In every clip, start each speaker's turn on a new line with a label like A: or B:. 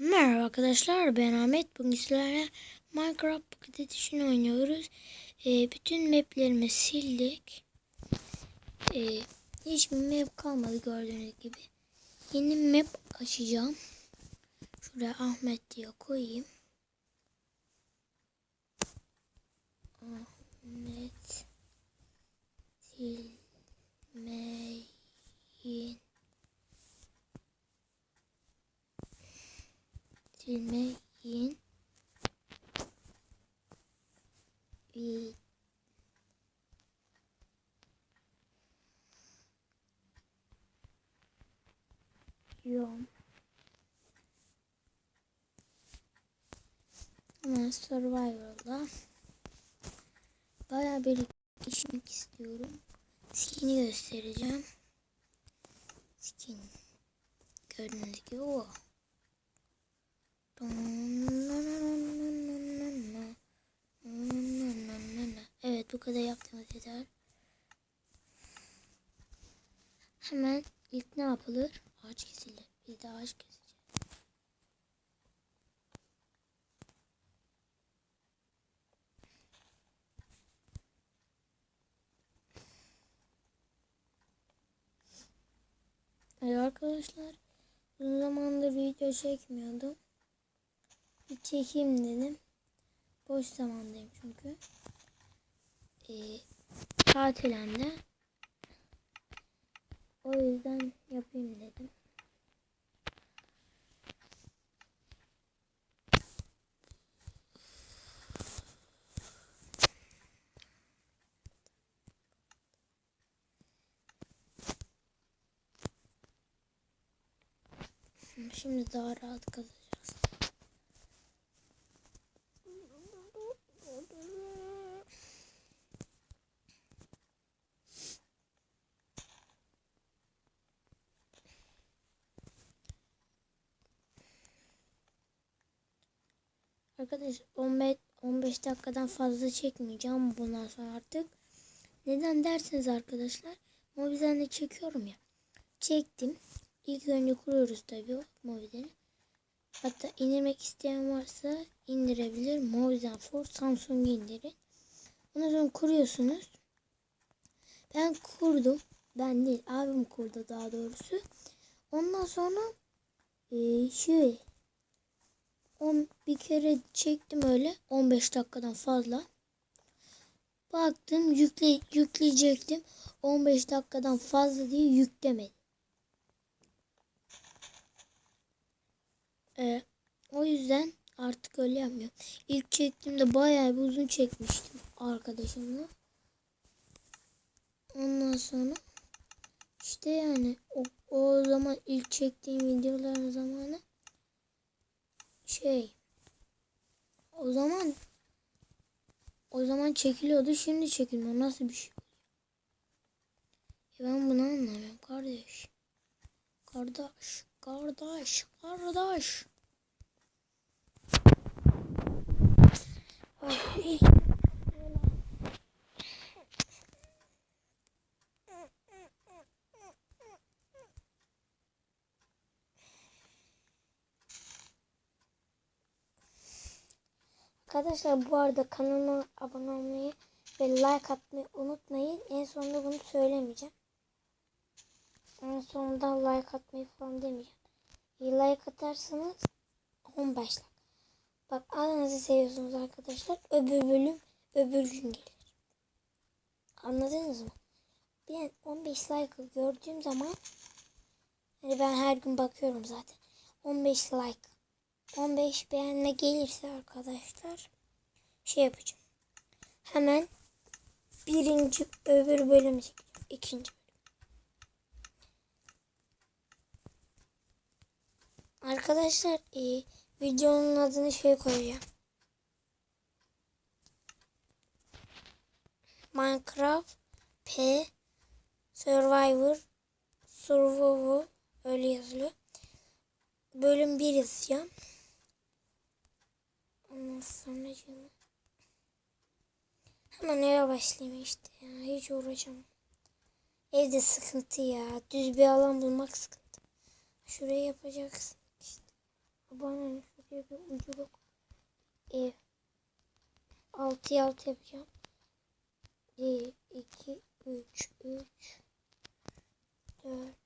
A: Merhaba arkadaşlar ben Ahmet. Bugün sizlerle Minecraft Pocket Edition oynuyoruz. Ee, bütün maplerimi sildik. Ee, hiçbir map kalmadı gördüğünüz gibi. Yeni map açacağım. Şuraya Ahmet diye koyayım. Ahmet silmeyin videom ama Survivor'da bayağı bir işmek istiyorum. Skin'i göstereceğim. Skin. Gördüğünüz gibi o. Evet bu kadar yaptığımız yeter. Hemen ilk ne yapılır? Ağaç kesilir. Bir de ağaç keseceğiz. Evet arkadaşlar uzun zamandır video çekmiyordum bir çekeyim dedim. Boş zamandayım çünkü. Ee, tatilinde. O yüzden yapayım dedim. Şimdi daha rahat kazacağız. Arkadaş 15 15 dakikadan fazla çekmeyeceğim bundan sonra artık. Neden derseniz arkadaşlar Mobizen'de çekiyorum ya. Çektim. İlk önce kuruyoruz tabii o Mobizen'i. Hatta indirmek isteyen varsa indirebilir. Mobizen for Samsung indirin. Ondan sonra kuruyorsunuz. Ben kurdum. Ben değil abim kurdu daha doğrusu. Ondan sonra e, şey On, bir kere çektim öyle 15 dakikadan fazla. Baktım yükle, yükleyecektim. 15 dakikadan fazla diye yüklemedi. Ee, o yüzden artık öyle yapmıyorum. İlk çektiğimde bayağı bir uzun çekmiştim arkadaşımla. Ondan sonra işte yani o, o zaman ilk çektiğim videoların zamanı şey o zaman o zaman çekiliyordu şimdi çekilmiyor. Nasıl bir şey? Ya ben bunu anlamıyorum kardeş. Kardeş, kardeş, kardeş. Ay. Arkadaşlar bu arada kanalıma abone olmayı ve like atmayı unutmayın. En sonunda bunu söylemeyeceğim. En sonunda like atmayı falan demeyeceğim. İyi like atarsanız 15 like. Bak ağzınızı seviyorsunuz arkadaşlar. Öbür bölüm öbür gün gelir. Anladınız mı? Ben 15 like gördüğüm zaman hani ben her gün bakıyorum zaten. 15 like 15 beğenme gelirse arkadaşlar şey yapacağım. Hemen birinci öbür bölüm ikinci bölüm. Arkadaşlar e, videonun adını şey koyacağım. Minecraft P Survivor Survival öyle yazılıyor. Bölüm 1 yazacağım. Ondan sonra canım. Hemen eve başlayayım işte ya. Hiç uğraşamam. Evde sıkıntı ya. Düz bir alan bulmak sıkıntı. Şurayı yapacaksın işte. Bana şuraya bir uculuk ev. 6'ya 6 yapacağım. 1, 2, 3, 3, 4,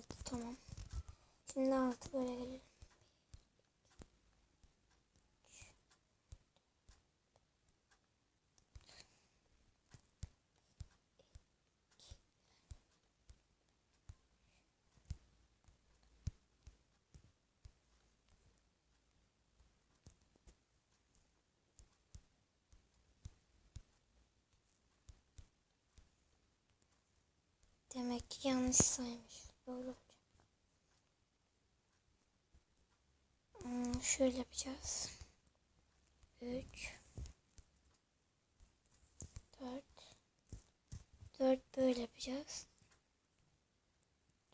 A: altı tamam. Şimdi altı böyle gelelim. Demek ki yanlış saymış. Doğru olacak. Hmm, şöyle yapacağız. 3 4 4 böyle yapacağız.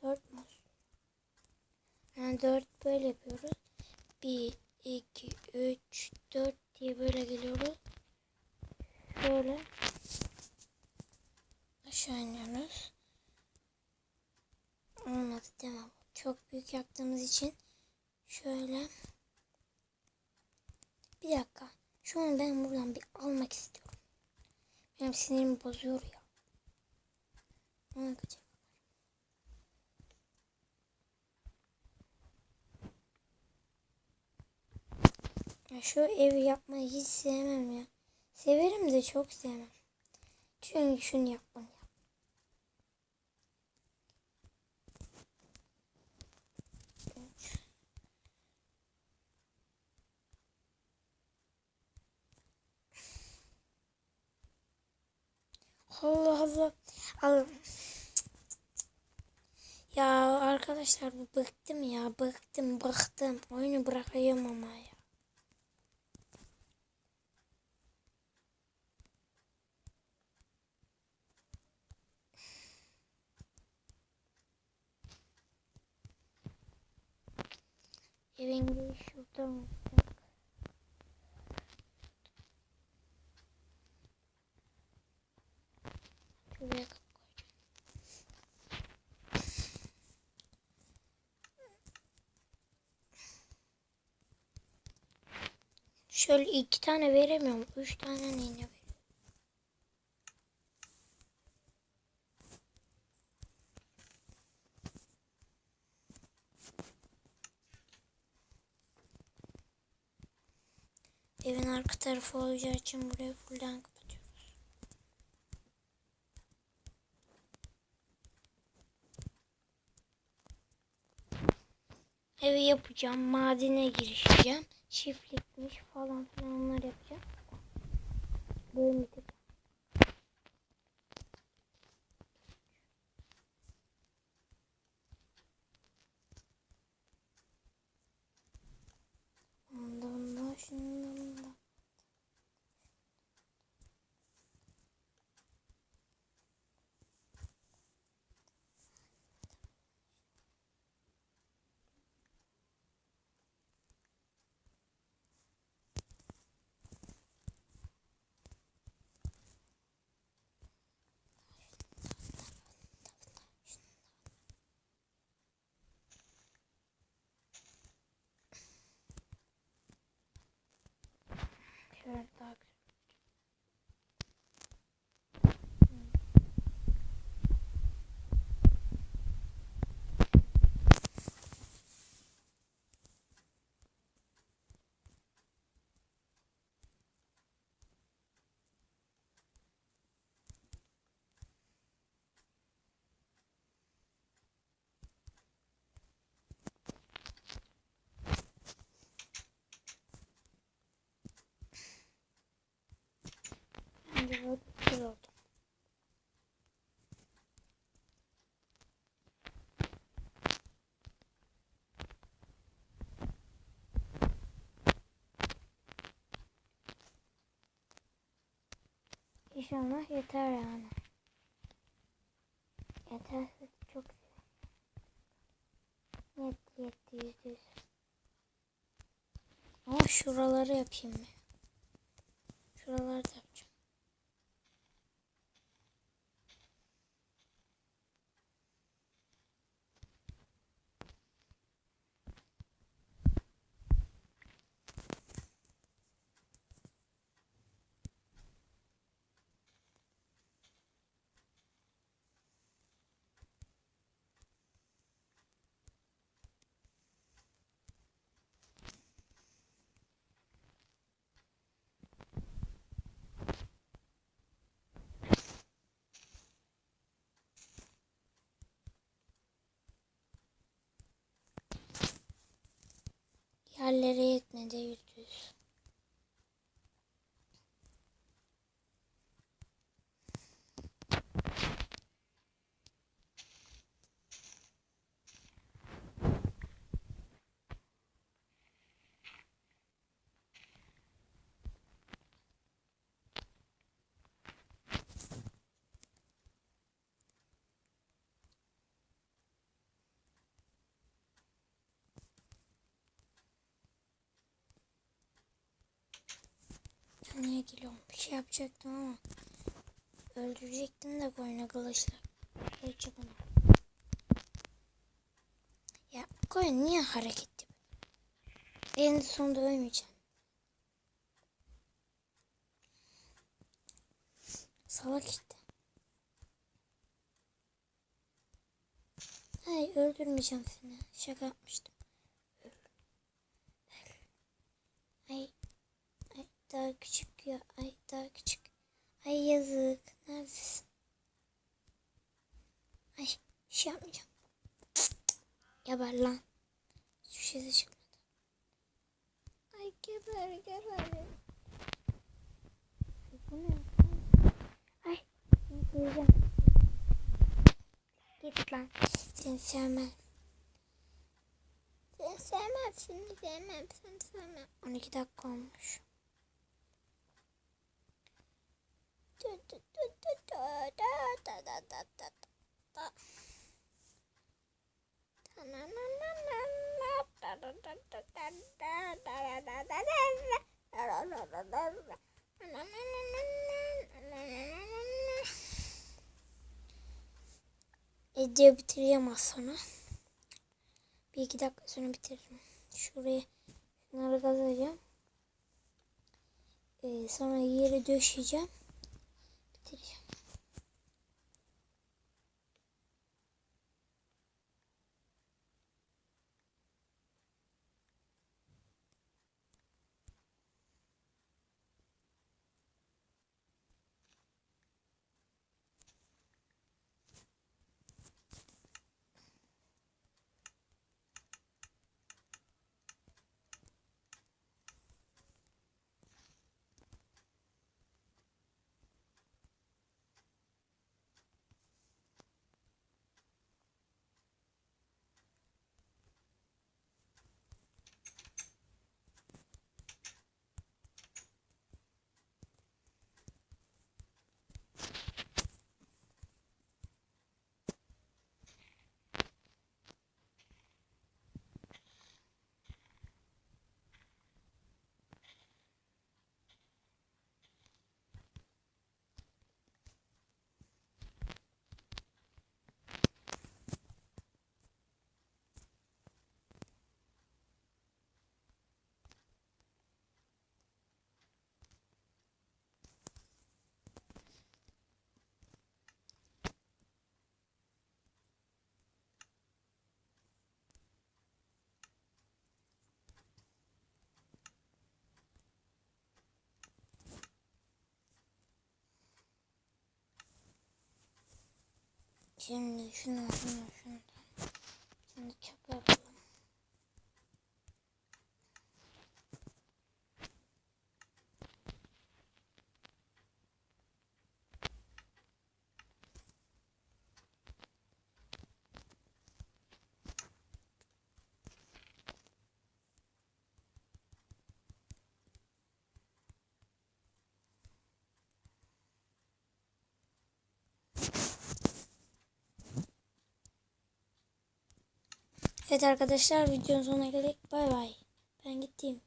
A: 4 mü? Yani 4 böyle yapıyoruz. 1 2 3 4 diye böyle geliyoruz. Şöyle aşağı iniyoruz. Çok büyük yaptığımız için şöyle bir dakika. Şu an ben buradan bir almak istiyorum. Benim sinirimi bozuyor ya. Ona gıcık. Ya şu evi yapmayı hiç sevmem ya. Severim de çok sevmem. Çünkü şunu yapmam. Arkadaşlar bu bıktım ya. Bıktım bıktım. Oyunu bırakayım ama ya. Evin girişi şuradan olacak. Şuraya koyacağım. Şöyle iki tane veremiyorum. Üç tane neyine. Evin arka tarafı olacağı için burayı fullden kapatıyoruz. Evi yapacağım. Madene girişeceğim. Çiftlikmiş falan filan onlar yapacağım. Şimdi kız oldum. İnşallah yeter yani. Yeterse çok net yetti yüz yüz. Ama şuraları yapayım mı? Şuralarda da yapacağım. Yerlere Niye geliyorum? Bir şey yapacaktım ama öldürecektim de koyuna kılıçla. Kılıç yapamam. Ya koyun niye hareket yapıyor? En sonunda ölmeyeceğim. Salak işte. Ay öldürmeyeceğim seni. Şaka yapmıştım. Öl. Öl. Ay. Ay daha küçük ya. Ay daha küçük. Ay yazık. Neredesin? Ay şey yapmayacağım. Geber lan. Hiçbir şey de çıkmadı. Ay geber geber. Bu ne? Ay seni. Git lan. Seni sevmem. Seni sevmem, seni sevmem, seni sevmem. 12 dakika olmuş. Video bitireceğim az sonra. Bir iki dakika sonra bitiririm. Şuraya şunları kazacağım. Ee, sonra yere döşeyeceğim. Bitireceğim. Şimdi şunu şunu şunu. Şimdi çöp Evet arkadaşlar videonun sonuna geldik. Bay bay. Ben gittim.